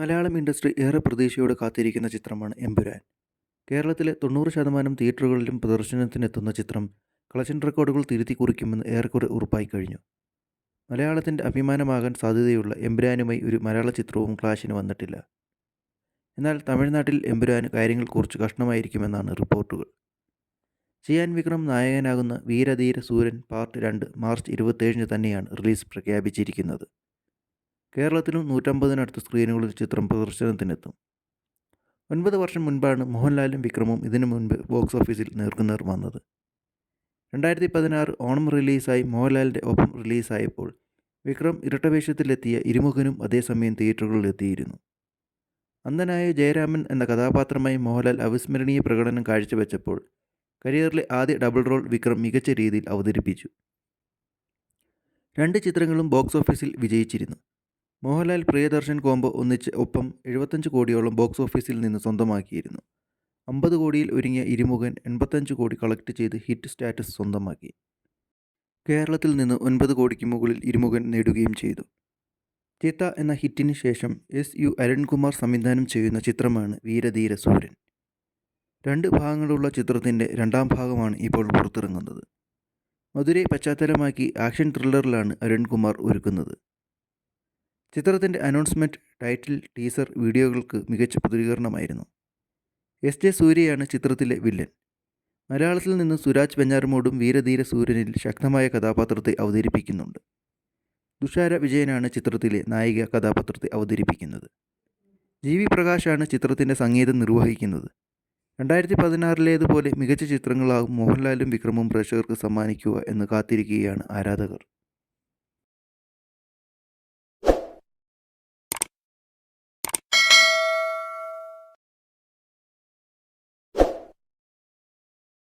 Malayalam industry ഏറെ പ്രതീക്ഷയോടെ കാത്തിരിക്കുന്ന ചിത്രമാണ് എമ്പുരാൻ. കേരളത്തിലെ തൊണ്ണൂറ് ശതമാനം തിയേറ്ററുകളിലും പ്രദർശനത്തിനെത്തുന്ന ചിത്രം കളക്ഷൻ റെക്കോർഡുകൾ തിരുത്തി കുറിക്കുമെന്ന് ഏറെക്കുറെ ഉറപ്പായി കഴിഞ്ഞു. മലയാളത്തിന്റെ അഭിമാനമാകാൻ സാധ്യതയുള്ള എമ്പുരാനുമായി ഒരു മലയാള ചിത്രവും ക്ലാഷിന് വന്നിട്ടില്ല. എന്നാൽ തമിഴ്നാട്ടിൽ എമ്പുരാന് കാര്യങ്ങൾ കുറച്ച് കഷ്ണമായിരിക്കുമെന്നാണ് റിപ്പോർട്ടുകൾ. ചിയാൻ വിക്രം നായകനാകുന്ന വീരധീര സൂര്യൻ പാർട്ട് രണ്ട് മാർച്ച് ഇരുപത്തേഴിന് തന്നെയാണ് റിലീസ് പ്രഖ്യാപിച്ചിരിക്കുന്നത്. കേരളത്തിലും നൂറ്റമ്പതിനടുത്ത് സ്ക്രീനുകളിൽ ചിത്രം പ്രദർശനത്തിനെത്തും. ഒൻപത് വർഷം മുൻപാണ് മോഹൻലാലും വിക്രമും ഇതിനു മുൻപ് ബോക്സ് ഓഫീസിൽ നേർക്കുനേർ വന്നത്. രണ്ടായിരത്തി പതിനാറ് ഓണം റിലീസായി മോഹൻലാലിന്റെ ഒപ്പം റിലീസായപ്പോൾ വിക്രം ഇരട്ടവേഷത്തിലെത്തിയ ഇരുമുഖനും അതേസമയം തിയേറ്ററുകളിൽ എത്തിയിരുന്നു അന്ധനായ ജയരാമൻ എന്ന കഥാപാത്രമായി മോഹൻലാൽ അവിസ്മരണീയ പ്രകടനം കാഴ്ചവെച്ചപ്പോൾ കരിയറിലെ ആദ്യ ഡബിൾ റോൾ വിക്രം മികച്ച രീതിയിൽ അവതരിപ്പിച്ചു. രണ്ട് ചിത്രങ്ങളും ബോക്സ് ഓഫീസിൽ വിജയിച്ചിരുന്നു. മോഹൻലാൽ പ്രിയദർശൻ കോംബോ ഒന്നിച്ച് ഒപ്പം എഴുപത്തഞ്ച് കോടിയോളം ബോക്സ് ഓഫീസിൽ നിന്ന് സ്വന്തമാക്കിയിരുന്നു. അമ്പത് കോടിയിൽ ഒരുങ്ങിയ ഇരുമുഖൻ എൺപത്തഞ്ച് കോടി കളക്ട് ചെയ്ത് ഹിറ്റ് സ്റ്റാറ്റസ് സ്വന്തമാക്കി. കേരളത്തിൽ നിന്ന് ഒൻപത് കോടിക്ക് മുകളിൽ ഇരുമുഖൻ നേടുകയും ചെയ്തു. ചിത്ത എന്ന ഹിറ്റിന് ശേഷം എസ് യു അരുൺകുമാർ സംവിധാനം ചെയ്യുന്ന ചിത്രമാണ് വീരധീര സൂര്യൻ. രണ്ട് ഭാഗങ്ങളുള്ള ചിത്രത്തിന്റെ രണ്ടാം ഭാഗമാണ് ഇപ്പോൾ പുറത്തിറങ്ങുന്നത്. മധുരൈ പശ്ചാത്തലമാക്കി ആക്ഷൻ ത്രില്ലറിലാണ് അരുൺകുമാർ ഒരുക്കുന്നത്. ചിത്രത്തിന്റെ അനൗൺസ്മെന്റ് ടൈറ്റിൽ ടീസർ വീഡിയോകൾക്ക് മികച്ച പ്രതികരണമായിരുന്നു. എസ് ജെ സൂര്യയാണ് ചിത്രത്തിലെ വില്ലൻ. മലയാളത്തിൽ നിന്ന് സുരാജ് വെഞ്ഞാറമോടും വീരധീര സൂര്യനിൽ ശക്തമായ കഥാപാത്രത്തെ അവതരിപ്പിക്കുന്നുണ്ട്. തുഷാര വിജയനാണ് ചിത്രത്തിലെ നായിക കഥാപാത്രത്തെ അവതരിപ്പിക്കുന്നത്. ജി വി പ്രകാശാണ് ചിത്രത്തിന്റെ സംഗീതം നിർവഹിക്കുന്നത്. രണ്ടായിരത്തി പതിനാറിലേതുപോലെ മികച്ച ചിത്രങ്ങളാകും മോഹൻലാലും വിക്രമും പ്രേക്ഷകർക്ക് സമ്മാനിക്കുക എന്ന് കാത്തിരിക്കുകയാണ് ആരാധകർ.